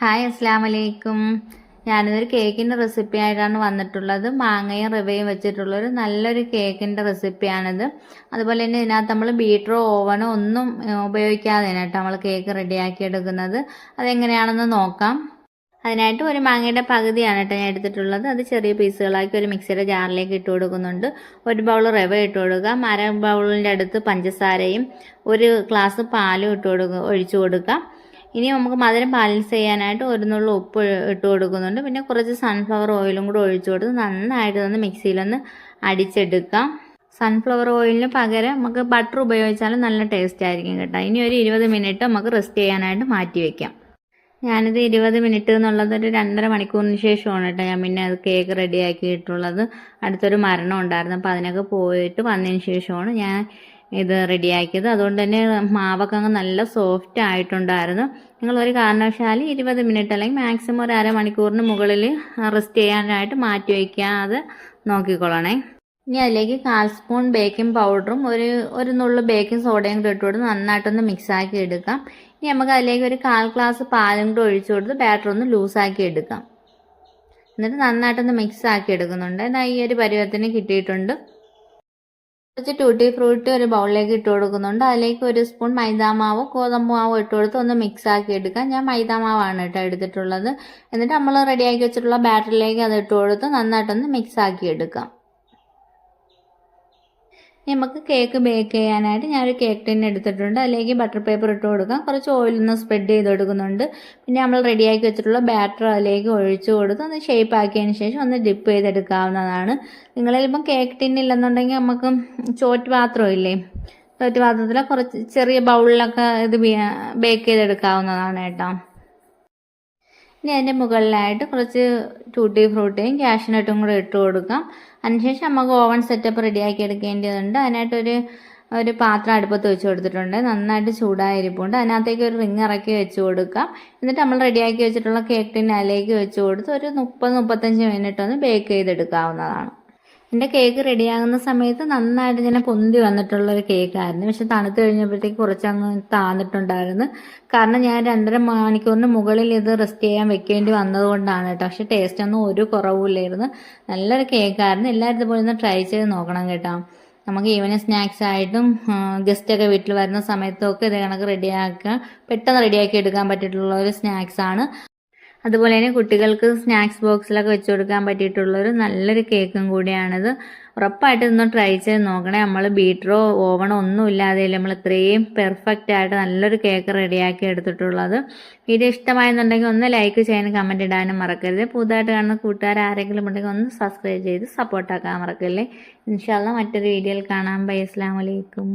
Hi അസ്സാം വലൈക്കും ഞാനിതൊരു കേക്കിന്റെ റെസിപ്പി ആയിട്ടാണ് വന്നിട്ടുള്ളത്. മാങ്ങയും റവയും വെച്ചിട്ടുള്ളൊരു നല്ലൊരു കേക്കിന്റെ റെസിപ്പിയാണിത് അതുപോലെ തന്നെ ഇതിനകത്ത് നമ്മൾ ബീറ്ററോ ഓവനോ ഒന്നും ഉപയോഗിക്കാതെ നമ്മൾ കേക്ക് റെഡിയാക്കി എടുക്കുന്നത് അതെങ്ങനെയാണെന്ന് നോക്കാം. അതിനായിട്ട് ഒരു മാങ്ങയുടെ പകുതിയാണ് കേട്ടോ ഞാൻ എടുത്തിട്ടുള്ളത്. അത് ചെറിയ പീസുകളാക്കി ഒരു മിക്സിയുടെ ജാറിലേക്ക് ഇട്ട് കൊടുക്കുന്നുണ്ട്. ഒരു ബൗൾ റവ ഇട്ട് കൊടുക്കുക. അര ബൗളിന്റെ അടുത്ത് പഞ്ചസാരയും ഒരു ഗ്ലാസ് പാലും ഇട്ട് കൊടുക്കുക ഒഴിച്ചു കൊടുക്കുക. ഇനി നമുക്ക് മധുരം ബാലൻസ് ചെയ്യാനായിട്ട് ഒരു നുള്ള ഉപ്പ് ഇട്ട് കൊടുക്കുന്നുണ്ട്. പിന്നെ കുറച്ച് സൺഫ്ലവർ ഓയിലും കൂടെ ഒഴിച്ചു കൊടുത്ത് നന്നായിട്ട് ഒന്ന് മിക്സിയിലൊന്ന് അടിച്ചെടുക്കാം സൺഫ്ലവർ ഓയിലിന് പകരം നമുക്ക് ബട്ടർ ഉപയോഗിച്ചാലും നല്ല ടേസ്റ്റ് ആയിരിക്കും കേട്ടോ. ഇനി ഒരു ഇരുപത് മിനിറ്റ് നമുക്ക് റെസ്റ്റ് ചെയ്യാനായിട്ട് മാറ്റി വെക്കാം. ഞാനിത് ഇരുപത് മിനിറ്റ് എന്നുള്ളത് ഒരു രണ്ടര മണിക്കൂറിന് ശേഷമാണ് കേട്ടോ. ഞാൻ പിന്നെ അത് കേക്ക് റെഡി ആക്കിയിട്ടുള്ളത്. അടുത്തൊരു മരണം ഉണ്ടായിരുന്നു. അപ്പോൾ അതിനൊക്കെ പോയിട്ട് വന്നതിന് ശേഷമാണ് ഞാൻ ഇത് റെഡിയാക്കിയത്. അതുകൊണ്ട് തന്നെ മാവൊക്കെ അങ്ങ് നല്ല സോഫ്റ്റ് ആയിട്ടുണ്ടായിരുന്നു. നിങ്ങൾ ഒരു കാരണവശാൽ ഇരുപത് മിനിറ്റ് അല്ലെങ്കിൽ മാക്സിമം ഒരു അരമണിക്കൂറിന് മുകളിൽ റെസ്റ്റ് ചെയ്യാനായിട്ട് മാറ്റി വയ്ക്കാതെ നോക്കിക്കൊള്ളണേ. ഇനി അതിലേക്ക് കാൽ സ്പൂൺ ബേക്കിംഗ് പൗഡറും ഒരു ഒരു നുള്ളു ബേക്കിംഗ് സോഡയും കൂടെ ഇട്ട് നന്നായിട്ടൊന്ന് മിക്സാക്കി എടുക്കാം. ഇനി നമുക്ക് അതിലേക്ക് ഒരു കാൽ ഗ്ലാസ് പാലും കൂടെ ഒഴിച്ചു കൊടുത്ത് ബാറ്റർ ഒന്ന് ലൂസാക്കി എടുക്കാം. എന്നിട്ട് നന്നായിട്ടൊന്ന് മിക്സ് ആക്കി എടുക്കുന്നുണ്ട്. എന്നാൽ ഈ ഒരു പരുവത്തിന് കിട്ടിയിട്ടുണ്ട്. കുറച്ച് ടൂട്ടി ഫ്രൂട്ടി ഒരു ബൗളിലേക്ക് ഇട്ട് കൊടുക്കുന്നുണ്ട്. അതിലേക്ക് ഒരു സ്പൂൺ മൈദാമാവോ ഗോതമ്പ് മാവോ ഇട്ട് കൊടുത്ത് ഒന്ന് മിക്സ് ആക്കി എടുക്കാം. ഞാൻ മൈദാമാവാണ് കേട്ടോ എടുത്തിട്ടുള്ളത്. എന്നിട്ട് നമ്മൾ റെഡിയാക്കി വെച്ചിട്ടുള്ള ബാറ്ററിലേക്ക് അത് ഇട്ട് കൊടുത്ത് നന്നായിട്ടൊന്ന് മിക്സ് ആക്കി എടുക്കാം. നമുക്ക് കേക്ക് ബേക്ക് ചെയ്യാനായിട്ട് ഞാനൊരു കേക്ക് ടിൻ എടുത്തിട്ടുണ്ട്. അതിലേക്ക് ബട്ടർ പേപ്പർ ഇട്ട് കൊടുക്കാം. കുറച്ച് ഓയിലൊന്ന് സ്പ്രെഡ് ചെയ്ത് കൊടുക്കുന്നുണ്ട് പിന്നെ നമ്മൾ റെഡിയാക്കി വെച്ചിട്ടുള്ള ബാറ്റർ അതിലേക്ക് ഒഴിച്ചു കൊടുത്ത് ഒന്ന് ഷേപ്പ് ആക്കിയതിന് ശേഷം ഒന്ന് ഡിപ്പ് ചെയ്തെടുക്കാവുന്നതാണ്. നിങ്ങളിപ്പം കേക്ക് ടിൻ ഇല്ലെന്നുണ്ടെങ്കിൽ നമുക്ക് ചോറ്റ് പാത്രം ഇല്ലേ? ചോറ്റ് പാത്രത്തിൽ കുറച്ച് ചെറിയ ബൗളിലൊക്കെ ഇത് ബേക്ക് ചെയ്തെടുക്കാവുന്നതാണ് കേട്ടോ. ഇനി അതിന്റെ മുകളിലായിട്ട് കുറച്ച് ടൂട്ടി ഫ്രൂട്ടിയും ക്യാഷ്നട്ടും കൂടെ ഇട്ട് കൊടുക്കാം. അതിനുശേഷം നമുക്ക് ഓവൻ സെറ്റപ്പ് റെഡിയാക്കി എടുക്കേണ്ടതുണ്ട്. അതിനായിട്ടൊരു ഒരു പാത്രം അടുപ്പത്ത് വെച്ച് കൊടുത്തിട്ടുണ്ട്. നന്നായിട്ട് ചൂടായിരിപ്പുണ്ട്. അതിനകത്തേക്ക് ഒരു റിങ് ഇറക്കി വെച്ച് കൊടുക്കാം. എന്നിട്ട് നമ്മൾ റെഡിയാക്കി വെച്ചിട്ടുള്ള കേക്ക് ടിൻ അതിലേക്ക് വെച്ച് കൊടുത്ത് ഒരു മുപ്പത് മുപ്പത്തഞ്ച് മിനിറ്റ് ഒന്ന് ബേക്ക് ചെയ്തെടുക്കാവുന്നതാണ്. എന്റെ കേക്ക് റെഡിയാകുന്ന സമയത്ത് നന്നായിട്ട് ഇങ്ങനെ പൊന്തി വന്നിട്ടുള്ളൊരു കേക്കായിരുന്നു. പക്ഷെ തണുത്ത് കഴിഞ്ഞപ്പോഴത്തേക്ക് കുറച്ച് അങ്ങ് താന്നിട്ടുണ്ടായിരുന്നു. കാരണം ഞാൻ രണ്ടര മണിക്കൂറിന് മുകളിൽ ഇത് റെസ്റ്റ് ചെയ്യാൻ വെക്കേണ്ടി വന്നതുകൊണ്ടാണ് കേട്ടോ. പക്ഷെ ടേസ്റ്റ് ഒന്നും ഒരു കുറവുമില്ലായിരുന്നു. നല്ലൊരു കേക്കായിരുന്നു. എല്ലാവരും ഇതുപോലെ ഒന്ന് ട്രൈ ചെയ്ത് നോക്കണം കേട്ടോ. നമുക്ക് ഈവനിങ് സ്നാക്സ് ആയിട്ടും ഗസ്റ്റൊക്കെ വീട്ടിൽ വരുന്ന സമയത്തൊക്കെ ഇത് കണക്ക് റെഡിയാക്കുക പെട്ടെന്ന് റെഡിയാക്കി എടുക്കാൻ പറ്റിയിട്ടുള്ള ഒരു സ്നാക്സ് ആണ്. അതുപോലെ തന്നെ കുട്ടികൾക്ക് സ്നാക്സ് ബോക്സിലൊക്കെ വെച്ച് കൊടുക്കാൻ പറ്റിയിട്ടുള്ളൊരു നല്ലൊരു കേക്കും കൂടിയാണിത്. ഉറപ്പായിട്ട് ഒന്ന് ട്രൈ ചെയ്ത് നോക്കണേ. നമ്മൾ ബീറ്ററോ ഓവണോ ഒന്നും ഇല്ലാതെ നമ്മൾ ഇത്രയും പെർഫെക്റ്റ് ആയിട്ട് നല്ലൊരു കേക്ക് റെഡിയാക്കി എടുത്തിട്ടുള്ളത്. വീഡിയോ ഇഷ്ടമായെന്നുണ്ടെങ്കിൽ ഒന്ന് ലൈക്ക് ചെയ്യാനും കമന്റ് ഇടാനും മറക്കരുത്. പുതുതായിട്ട് കാണുന്ന കൂട്ടുകാർ ആരെങ്കിലും ഉണ്ടെങ്കിൽ ഒന്ന് സബ്സ്ക്രൈബ് ചെയ്ത് സപ്പോർട്ടാക്കാൻ മറക്കല്ലേ? ഇൻഷാല്ല മറ്റൊരു വീഡിയോയിൽ കാണാം. ബൈ അസ്സാം വലൈക്കും